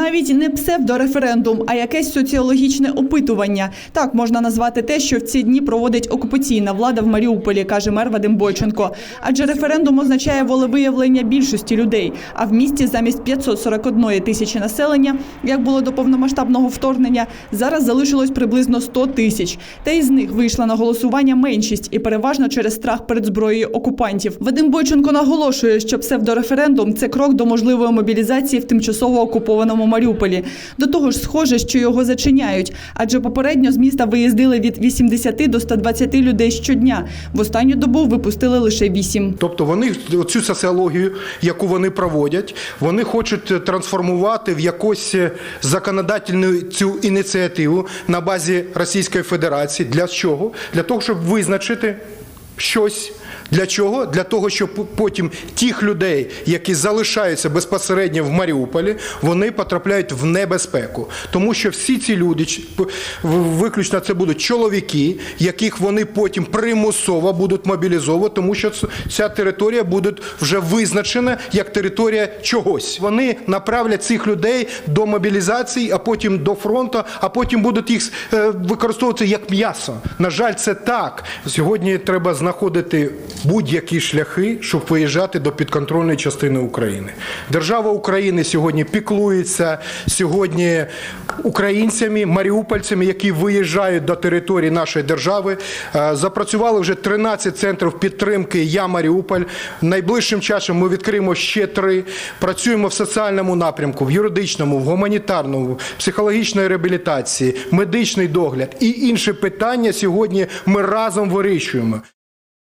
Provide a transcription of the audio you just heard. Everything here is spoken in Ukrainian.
Навіть не псевдореферендум, а якесь соціологічне опитування. Так можна назвати те, що в ці дні проводить окупаційна влада в Маріуполі, каже мер Вадим Бойченко. Адже референдум означає волевиявлення більшості людей. А в місті замість 541 тисячі населення, як було до повномасштабного вторгнення, зараз залишилось приблизно 100 тисяч. Та із них вийшла на голосування меншість і переважно через страх перед зброєю окупантів. Вадим Бойченко наголошує, що псевдореферендум це крок до можливої мобілізації в тимчасово окупованому Маріуполі. До того ж, схоже, що його зачиняють, адже попередньо з міста виїздили від 80 до 120 людей щодня. В останню добу випустили лише 8. Тобто вони цю соціологію, яку вони проводять, вони хочуть трансформувати в якусь законодательну цю ініціативу на базі Російської Федерації. Для чого? Для того, щоб визначити щось. Для чого? Для того, щоб потім тих людей, які залишаються безпосередньо в Маріуполі, вони потрапляють в небезпеку. Тому що всі ці люди, виключно це будуть чоловіки, яких вони потім примусово будуть мобілізовувати, тому що ця територія буде вже визначена як територія чогось. Вони направлять цих людей до мобілізації, а потім до фронту, а потім будуть їх е, використовувати як м'ясо. На жаль, це так. Сьогодні треба знаходити будь-які шляхи, щоб виїжджати до підконтрольної частини України. Держава України сьогодні піклується сьогодні українцями, маріупольцями, які виїжджають до території нашої держави. Е, Запрацювали вже 13 центрів підтримки Я Маріуполь. Найближчим часом ми відкриємо ще три. Працюємо в соціальному напрямку, в юридичному, в гуманітарному, психологічної реабілітації, медичний догляд і інші питання сьогодні ми разом вирішуємо.